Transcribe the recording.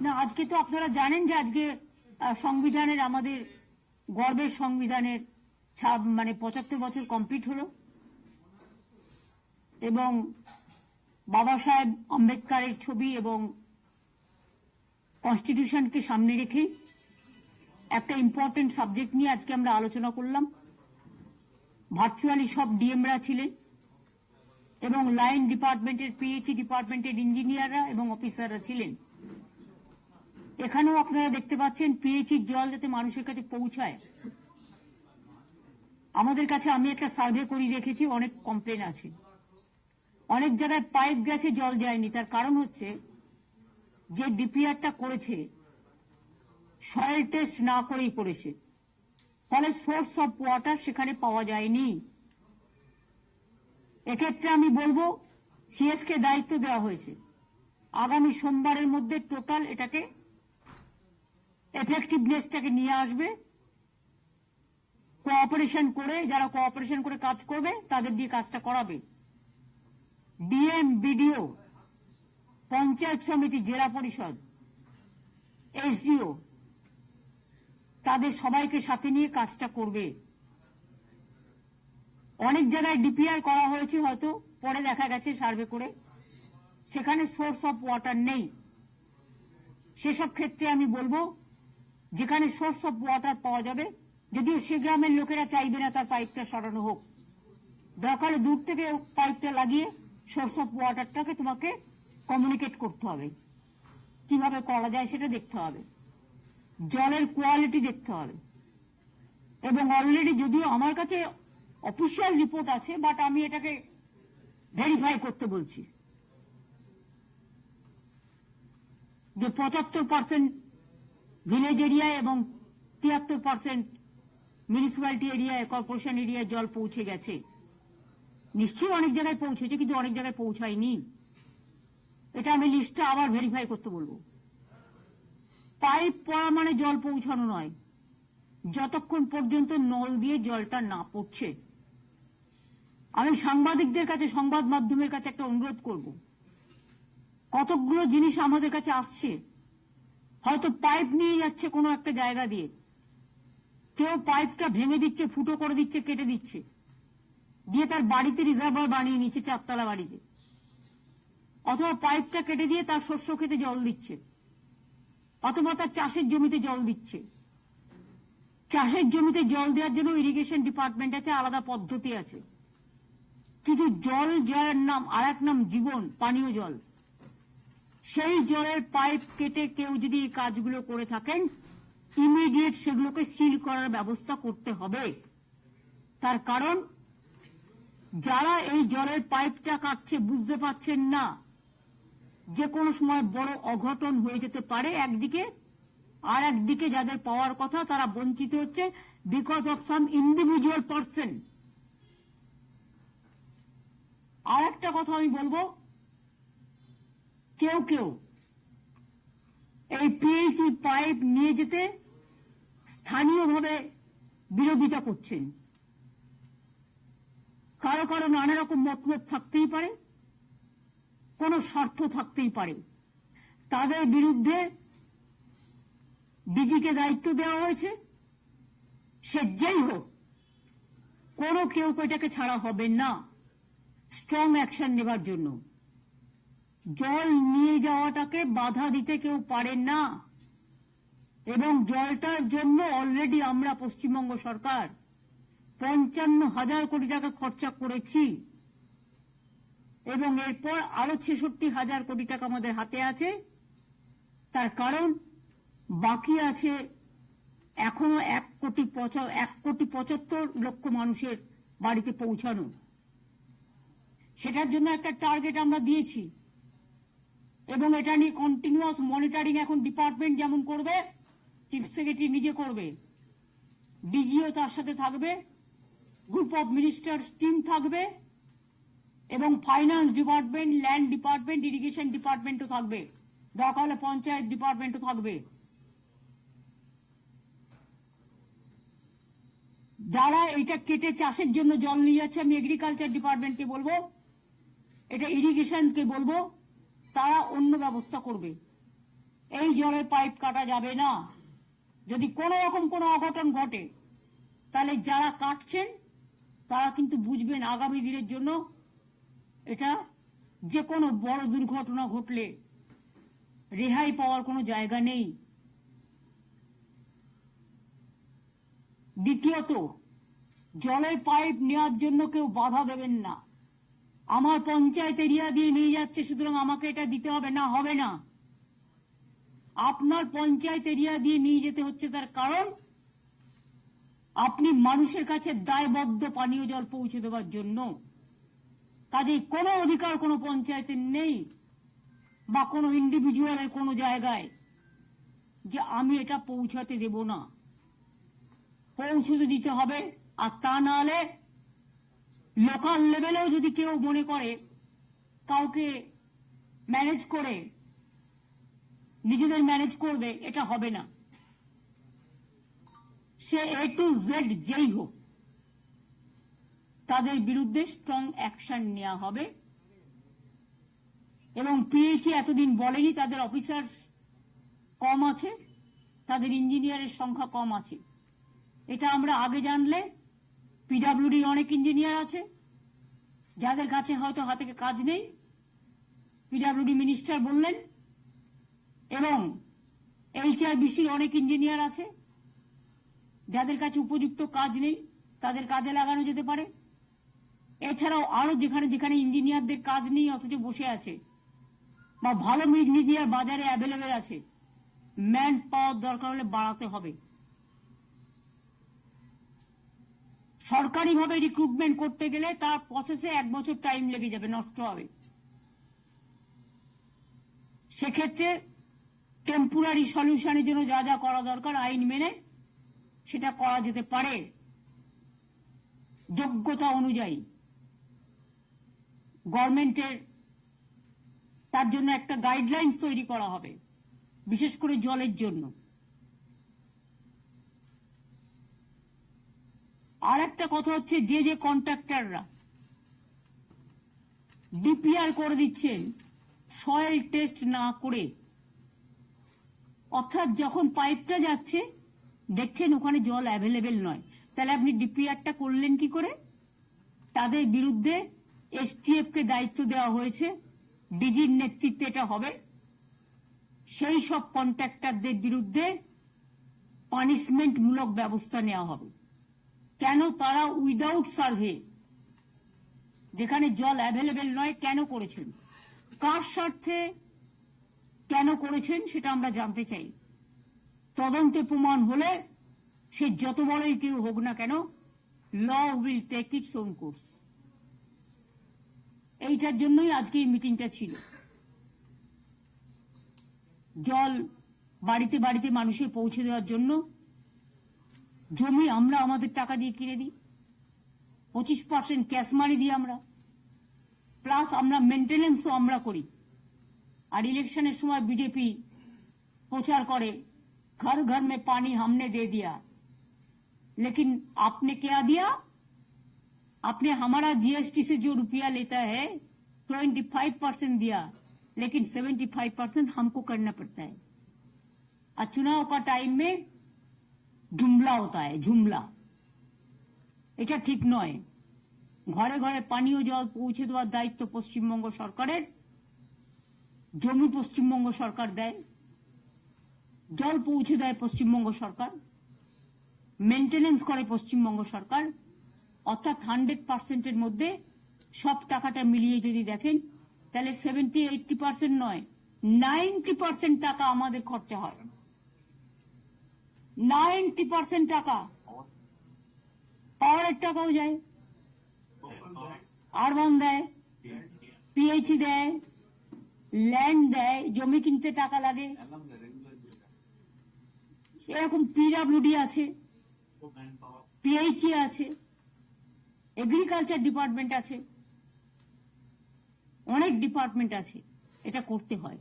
না, আজকে তো আপনারা জানেন যে আজকে সংবিধানের, আমাদের গর্বের সংবিধানের ছাব- মানে পঁচাত্তর বছর কমপ্লিট হলো। এবং বাবা সাহেব আম্বেদকারের ছবি এবং কনস্টিটিউশনকে সামনে রেখেই একটা ইম্পর্টেন্ট সাবজেক্ট নিয়ে আজকে আমরা আলোচনা করলাম। ভার্চুয়ালি সব ডিএমরা ছিলেন এবং লাইন ডিপার্টমেন্টের পিএইচই ডিপার্টমেন্টের ইঞ্জিনিয়াররা এবং অফিসাররা ছিলেন। এখানেও আপনারা দেখতে পাচ্ছেন পিএইচির জল যাতে মানুষের কাছে পৌঁছায়। আমাদের কাছে আমি একটা সার্ভে করি রেখেছি, অনেক কমপ্লেন আছে। অনেক জায়গায় পাইপ গেছে, জল যায়নি। তার কারণ হচ্ছে যে ডিপিআরটা করেছে সয়েল টেস্ট না করেই করেছে। ফলে সোর্স অফ ওয়াটার সেখানে পাওয়া যায়নি। এক্ষেত্রে আমি বলব সিএস কে দায়িত্ব দেওয়া হয়েছে। আগামী সোমবারের মধ্যে টোটাল এটাকে এফেক্টিভনেসটাকে নিয়ে আসবে। কোঅপারেশন করে, যারা কোঅপারেশন করে কাজ করবে, তাদের দিয়ে কাজটা করাবে। ডিএম বিডিও পঞ্চায়েত সমিতি, জেলা পরিষদ এসডিও তাদের সবাইকে সাথে নিয়ে কাজটা করবে। অনেক জায়গায় ডিপিআর করা হয়েছে হয়তো, পরে দেখা গেছে সার্ভে করে। সেখানে সোর্স অফ ওয়াটার নেই। সেসব ক্ষেত্রে আমি বলব যেখানে সোর্স অফ ওয়াটার পাওয়া যাবে, যদিও সে গ্রামের লোকেরা চাইবে না তার পাইপটা সরানো হোক। দরকার দূর থেকে পাইপটা লাগিয়ে সোর্স অফ ওয়াটারটাকে তোমাকে কমিউনিকেট করতে হবে। কীভাবে করা যায় সেটা দেখতে হবে। জলের কোয়ালিটি দেখতে হবে। এবং অলরেডি যদিও আমার কাছে অফিসিয়াল রিপোর্ট আছে বাট আমি এটাকে ভেরিফাই করতে বলছি। যে পঁচাত্তর পার্সেন্ট ভিলেজ এরিয়ায় এবং তিয়াত্তর পার্সেন্ট মিউনিসিপ্যালিটি এরিয়ায় কর্পোরেশন এরিয়ায় জল পৌঁছে গেছে। নিশ্চয়ই অনেক জায়গায় পৌঁছেছে, কিন্তু অনেক জায়গায় পৌঁছায়নি। এটা আমি লিস্টটা আবার ভেরিফাই করতে বলব। পাইপ পড়া মানে জল পৌঁছানো নয়। যতক্ষণ পর্যন্ত নল দিয়ে জলটা না পড়ছে। আমি সাংবাদিকদের কাছে, সংবাদ মাধ্যমের কাছে একটা অনুরোধ করব। কতকগুলো জিনিস আমাদের কাছে আসছে হয়তো পাইপ নিয়ে যাচ্ছে কোনো একটা জায়গা দিয়ে। কেউ পাইপটা ভেঙে দিচ্ছে, ফুটো করে দিচ্ছে, কেটে দিচ্ছে। দিয়ে তার বাড়িতে রিজার্ভার বানিয়ে নিচ্ছে চারতলা বাড়িতে। অথবা পাইপটা কেটে দিয়ে তার শস্য খেতে জল দিচ্ছে। অথবা তার চাষের জমিতে জল দিচ্ছে। চাষের জমিতে জল দেওয়ার জন্য ইরিগেশন ডিপার্টমেন্ট আছে, আলাদা পদ্ধতি আছে। কিন্তু জল যার নাম, আর এক নাম জীবন, পানীয় জল। সেই জলের পাইপ কেটে কেউ যদি এই কাজগুলো করে থাকেন, ইমিডিয়েট সেগুলোকে সিল করার ব্যবস্থা করতে হবে। তার কারণ, যারা এই জলের পাইপটা কাটছে বুঝতে পারছেন না। যে কোনো সময় বড় অঘটন হয়ে যেতে পারে একদিকে, আর একদিকে যাদের পাওয়ার কথা তারা বঞ্চিত হচ্ছে because of some individual person আর একটা কথা আমি বলব কেউ কেউ এই পিএইচই পাইপ নিয়ে যেতে স্থানীয়ভাবে বিরোধিতা করছেন। কারও কারও নানা রকম মতলব থাকতেই পারে, কোন স্বার্থ থাকতেই পারে। তাদের বিরুদ্ধে ডিজিকে দায়িত্ব দেওয়া হয়েছে। সে যেই হোক, কোনো কেউ এটাকে ছাড়া হবে না। স্ট্রং অ্যাকশন নেবার জন্য। জল নিয়ে যাওয়াটাকে বাধা দিতে কেউ পারে না। এবং জলটার জন্য অলরেডি আমরা পশ্চিমবঙ্গ সরকার পঞ্চান্ন হাজার কোটি টাকা খরচা করেছি। এবং এরপর আরও ছেষট্টি হাজার কোটি টাকা আমাদের হাতে আছে। তার কারণ বাকি আছে এখনও এক কোটি এক কোটি পঁচাত্তর লক্ষ মানুষের বাড়িতে পৌঁছানো। সেটার জন্য একটা টার্গেট আমরা দিয়েছি। এবং এটা নিয়ে কন্টিনিউয়াস মনিটরিং এখন ডিপার্টমেন্ট যেমন করবে চিফ সেক্রেটারি নিজে করবে। ডিজিও তার সাথে থাকবে গ্রুপ অফ মিনিস্টার্স টিম থাকবে, এবং finance department land department irrigation ডিপার্টমেন্টও থাকবে। দরকার হলে পঞ্চায়েত ডিপার্টমেন্টও থাকবে। যারা এটা কেটে চাষের জন্য জল নিয়ে যাচ্ছে, আমি এগ্রিকালচার ডিপার্টমেন্টকে বলব, এটা ইরিগেশনকে বলব তারা অন্য ব্যবস্থা করবে। এই জলের পাইপ কাটা যাবে না। যদি কোনো রকম কোনো অঘটন ঘটে, তাহলে যারা কাটছেন, তারা কিন্তু বুঝবেন আগামী দিনের জন্য এটা যে কোনো বড় দুর্ঘটনা ঘটলে রেহাই পাওয়ার কোনো জায়গা নেই। দ্বিতীয়ত, জলের পাইপ নেওয়ার জন্য কেউ বাধা দেবেন না। আমার পঞ্চায়েত এরিয়া দিয়ে নিয়ে যাচ্ছে, সুতরাং আমাকে এটা দিতে হবে, না হবে না। আপনার পঞ্চায়েত এরিয়া দিয়ে নিয়ে যেতে হচ্ছে তার কারণ, আপনি মানুষের কাছে দায়বদ্ধ পানীয় জল পৌঁছে দেওয়ার জন্য। কাজেই কোনো অধিকার কোনো পঞ্চায়েতের নেই, বা কোনো ইন্ডিভিজুয়ালের কোনো জায়গায়, যে আমি এটা পৌঁছাতে দেব না। পৌঁছতে দিতে হবে, আর তা না হলে লোকাল লেভেলেও যদি কেউ মনে করে, কাউকে ম্যানেজ করে, নিজেদের ম্যানেজ করবে, এটা হবে না। সে এ টু জেড যেই হোক, তাদের বিরুদ্ধে স্ট্রং অ্যাকশন নেওয়া হবে। এবং পিএইচি এতদিন বলেনি, তাদের অফিসার্স কম আছে, তাদের ইঞ্জিনিয়ারের সংখ্যা কম আছে। এটা আমরা আগে জানলে পিডাব্লিউডির অনেক ইঞ্জিনিয়ার আছে। যাদের কাছে হয়তো হাতে কাজ নেই পিডাব্লিউডি মিনিস্টার বললেন। এবং এইচআরবিসির অনেক ইঞ্জিনিয়ার আছে। যাদের কাছে উপযুক্ত কাজ নেই, তাদের কাজে লাগানো যেতে পারে। এছাড়াও আরও যেখানে যেখানে ইঞ্জিনিয়ারদের কাজ নেই, অথচ বসে আছে, বা ভালো ইঞ্জিনিয়ার বাজারে অ্যাভেলেবেল আছে ম্যান পাওয়ার দরকার হলে বাড়াতে হবে। সরকারিভাবে রিক্রুটমেন্ট করতে গেলে তার প্রসেসে এক বছর টাইম লেগে যাবে, নষ্ট হবে। সেক্ষেত্রে টেম্পোরারি সলিউশনের জন্য যা যা করা দরকার, আইন মেনে সেটা করা যেতে পারে। যোগ্যতা অনুযায়ী। গভর্নমেন্টের তার জন্য একটা গাইডলাইন্স তৈরি করা হবে, বিশেষ করে জলের জন্য। আর একটা কথা হচ্ছে যে যে কন্ট্রাক্টররা ডিপিআর করে দিচ্ছেন সয়েল টেস্ট না করে, অর্থাৎ যখন পাইপটা যাচ্ছে, দেখছেন ওখানে জল অ্যাভেলেবেল নয়। তাহলে আপনি ডিপিআরটা করলেন কি করে? তাদের বিরুদ্ধে এসটিএফ কে দায়িত্ব দেওয়া হয়েছে ডিজির নেতৃত্বে এটা হবে। সেই সব কন্ট্রাক্টরদের বিরুদ্ধে পানিশমেন্ট মূলক ব্যবস্থা নেওয়া হবে। কেন তারা উইদাউট সার্ভে যেখানে জল অ্যাভেলেবেল নয়, কেন করেছেন? কার স্বার্থে কেন করেছেন সেটা আমরা জানতে চাই। তদন্তে প্রমাণ হলে সে যত বড়ই কেউ হোক না কেন law will take its own course এইটার জন্যই আজকে এই মিটিংটা ছিল। জল বাড়িতে বাড়িতে মানুষের পৌঁছে দেওয়ার জন্য জমি আমরা আমাদের টাকা দিয়ে কিনে দিই পঁচিশ পার্সেন্ট ক্যাশ মানি দিই আমরা প্লাস আমরা মেনটেনেন্সও আমরা করি আর ইলেকশনের সময় বিজেপি প্রচার করে घर घर में पानी हमने दे दिया लेकिन आपने क्या दिया आपने हमारा जीएसटी से जो रुपया लेता है 25 परसेंट दिया लेकिन 75 परसेंट हमको करना पड़ता है और चुनाव का टाइम में झुमला होता है झुमला এটা ঠিক নয় ঘরে ঘরে পানীয় জল পৌঁছে দেওয়ার দায়িত্ব পশ্চিমবঙ্গ সরকারের জমি পশ্চিমবঙ্গ সরকার দেয় জল পৌঁছে দেয় পশ্চিমবঙ্গ সরকার মেনটেনেন্স করে পশ্চিমবঙ্গ সরকার অর্থাৎ হান্ড্রেড পার্সেন্টের মধ্যে সব টাকাটা মিলিয়ে যদি দেখেন তাহলে সেভেন্টি এইটটি পার্সেন্ট নয় নাইনটি পার্সেন্ট টাকা আমাদের খরচা হয় নাইনটি পার্সেন্ট টাকা। পাওয়ারের টাকাও যায়। আরবান দেয়, পিএইচি দেয়, ল্যান্ড দেয়, জমি কিনতে টাকা লাগে। এরকম পিডাব্লিউডি আছে পিএইচি আছে এগ্রিকালচার ডিপার্টমেন্ট আছে। অনেক ডিপার্টমেন্ট আছে, এটা করতে হয়।